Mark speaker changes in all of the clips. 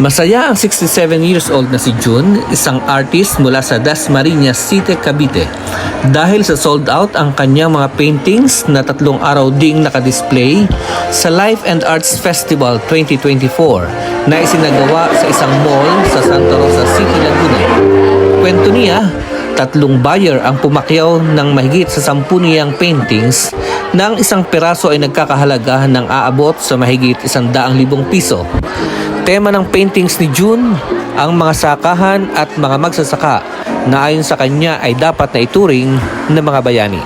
Speaker 1: Masaya ang 67 years old na si June, isang artist mula sa Dasmariñas City, Cavite. Dahil sa sold out ang kanyang mga paintings na tatlong araw ding nakadisplay sa Life and Arts Festival 2024 na isinagawa sa isang mall sa Santa Rosa City, Laguna. Kwento niya, tatlong buyer ang pumakyaw ng mahigit sa sampu niyang paintings na ang isang peraso ay nagkakahalaga ng aabot sa mahigit isang daang libong piso. Tema ng paintings ni June, ang mga sakahan at mga magsasaka na ayon sa kanya ay dapat na ituring ng mga bayani.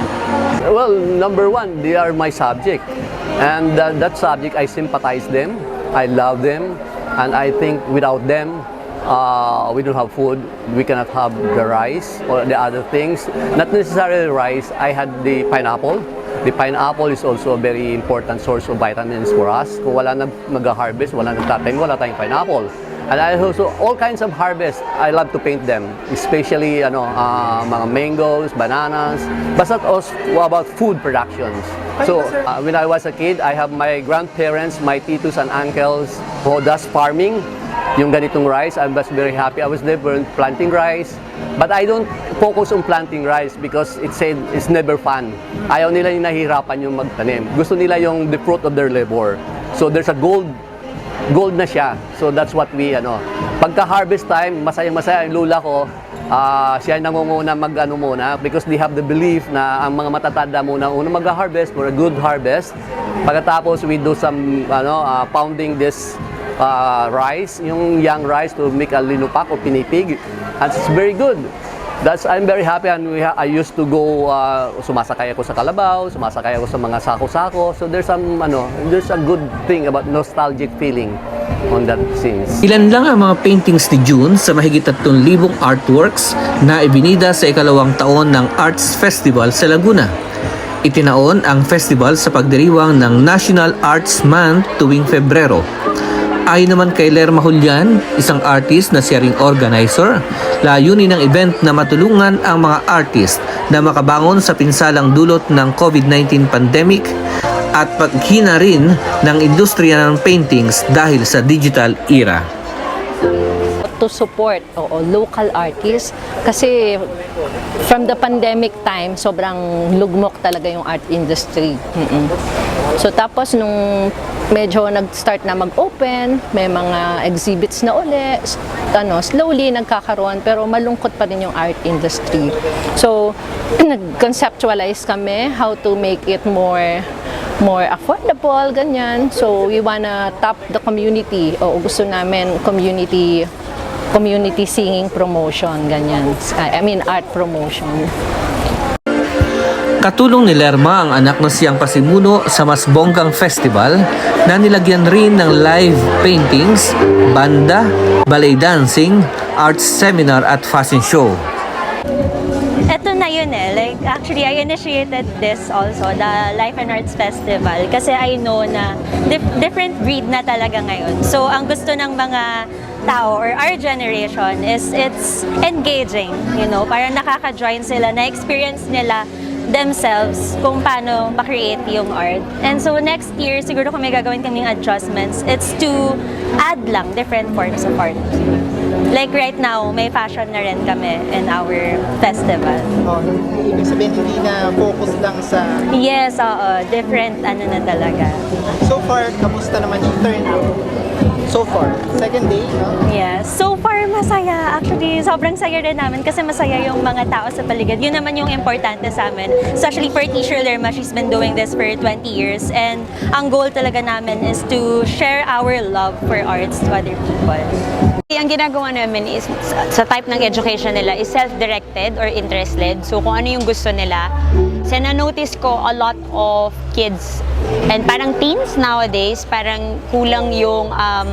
Speaker 2: Well, number one, they are my subject. And that, that subject, I sympathize them. I love them. And I think without them, uh, we don't have food. We cannot have the rice or the other things. Not necessarily rice. I had the pineapple. The pineapple is also a very important source of vitamins for us. Kung wala na mag-harvest, wala nagtatanim, wala tayong pineapple. And I also, all kinds of harvest, I love to paint them. Especially, ano, uh, mga mangoes, bananas. Basta also about food productions. So, uh, when I was a kid, I have my grandparents, my titos and uncles who does farming. Yung ganitong rice, I was very happy. I was never planting rice. But I don't focus on planting rice because it said it's never fun. Ayaw nila yung nahihirapan yung magtanim. Gusto nila yung the fruit of their labor. So there's a gold gold na siya. So that's what we ano. Pagka harvest time, masayang-masaya yung lula ko. ah siya nangunguna mag ano muna because they have the belief na ang mga matatanda muna una mag-harvest for a good harvest. Pagkatapos we do some ano ah, pounding this ah, rice, yung young rice to make a linupak o pinipig. And it's very good. That's I'm very happy and we ha- I used to go uh, sumasakay ako sa kalabaw, sumasakay ako sa mga sako-sako. So there's some ano, there's a good thing about nostalgic feeling on that scenes.
Speaker 1: Ilan lang ang mga paintings ni June sa mahigit 3,000 artworks na ibinida sa ikalawang taon ng Arts Festival sa Laguna. Itinaon ang festival sa pagdiriwang ng National Arts Month tuwing Pebrero. Ayon naman kay Lerma Julian, isang artist na siya ring organizer, layunin ng event na matulungan ang mga artist na makabangon sa pinsalang dulot ng COVID-19 pandemic at paghina rin ng industriya ng paintings dahil sa digital era.
Speaker 3: To support oo, local artists kasi from the pandemic time sobrang lugmok talaga yung art industry. Mm-mm. So tapos nung medyo nag-start na mag-open, may mga exhibits na uli, ano, slowly nagkakaroon pero malungkot pa rin yung art industry. So nag-conceptualize kami how to make it more more affordable, ganyan. So, we wanna tap the community. O gusto namin community community singing promotion, ganyan. I mean, art promotion.
Speaker 1: Katulong ni Lerma ang anak na siyang pasimuno sa mas bonggang festival na nilagyan rin ng live paintings, banda, ballet dancing, arts seminar at fashion show.
Speaker 4: Ito na yun eh. Like, actually, I initiated this also, the Life and Arts Festival. Kasi I know na dif- different breed na talaga ngayon. So, ang gusto ng mga tao or our generation is it's engaging, you know, parang nakaka-join sila, na-experience nila themselves kung paano ma-create yung art. And so next year, siguro kung may gagawin kaming adjustments, it's to add lang different forms of art. Like right now, may fashion na rin kami in our festival.
Speaker 5: Oh, ibig sabihin hindi na focus lang sa
Speaker 4: Yes, oo. Different ano na talaga.
Speaker 5: so far kamusta naman yung turnout so far second day no
Speaker 4: Yes. So far, masaya. Actually, sobrang saya rin namin kasi masaya yung mga tao sa paligid. Yun naman yung importante sa amin. Especially for Teacher Lerma, she's been doing this for 20 years. And ang goal talaga namin is to share our love for arts to other people.
Speaker 6: Ang ginagawa namin is sa type ng education nila is self-directed or interest-led. So kung ano yung gusto nila. So na-notice ko a lot of kids and parang teens nowadays, parang kulang yung um,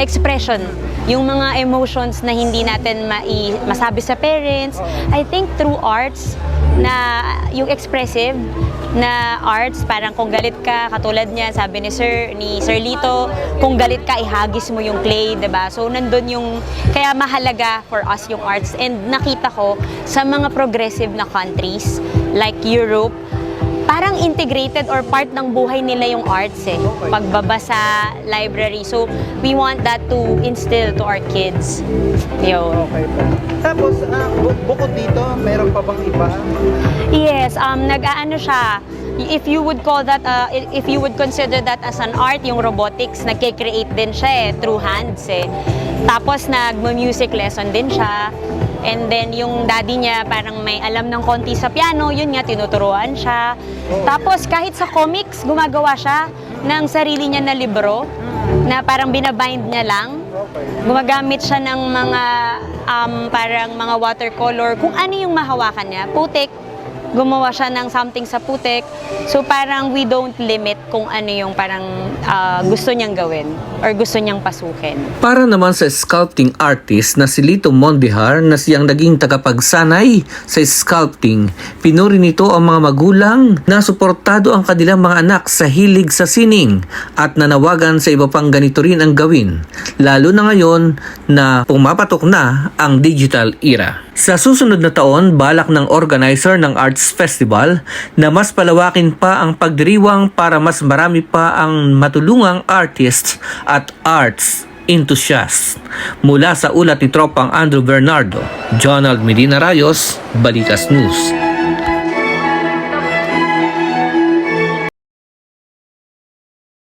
Speaker 6: expression. Yung mga emotions na hindi natin mai- masabi sa parents. I think through arts, na yung expressive na arts, parang kung galit ka, katulad niya, sabi ni Sir, ni Sir Lito, kung galit ka, ihagis mo yung clay, ba So, nandun yung, kaya mahalaga for us yung arts. And nakita ko sa mga progressive na countries, like Europe, parang integrated or part ng buhay nila yung arts eh. Pagbabasa, library. So, we want that to instill to our kids. Yo.
Speaker 5: Okay. Bukod dito, meron pa bang iba?
Speaker 6: Yes, um, nag-aano siya, if you would call that, uh, if you would consider that as an art, yung robotics, nagke-create din siya eh, through hands eh. Tapos nag-music lesson din siya. And then yung daddy niya parang may alam ng konti sa piano, yun nga, tinuturuan siya. Tapos kahit sa comics, gumagawa siya ng sarili niya na libro na parang binabind niya lang. Gumagamit siya ng mga um, parang mga watercolor, kung ano yung mahawakan niya. Putik, gumawa siya ng something sa putik. So parang we don't limit kung ano yung parang ah, gusto niyang gawin or gusto niyang pasukin.
Speaker 1: Para naman sa sculpting artist na si Lito Mondihar na siyang naging tagapagsanay sa sculpting, pinuri nito ang mga magulang na suportado ang kanilang mga anak sa hilig sa sining at nanawagan sa iba pang ganito rin ang gawin, lalo na ngayon na pumapatok na ang digital era. Sa susunod na taon, balak ng organizer ng Arts Festival na mas palawakin pa ang pagdiriwang para mas marami pa ang matulungang artists at arts enthusiasts. Mula sa ulat ni Tropang Andrew Bernardo, Jonald Medina Rayos, Balikas News.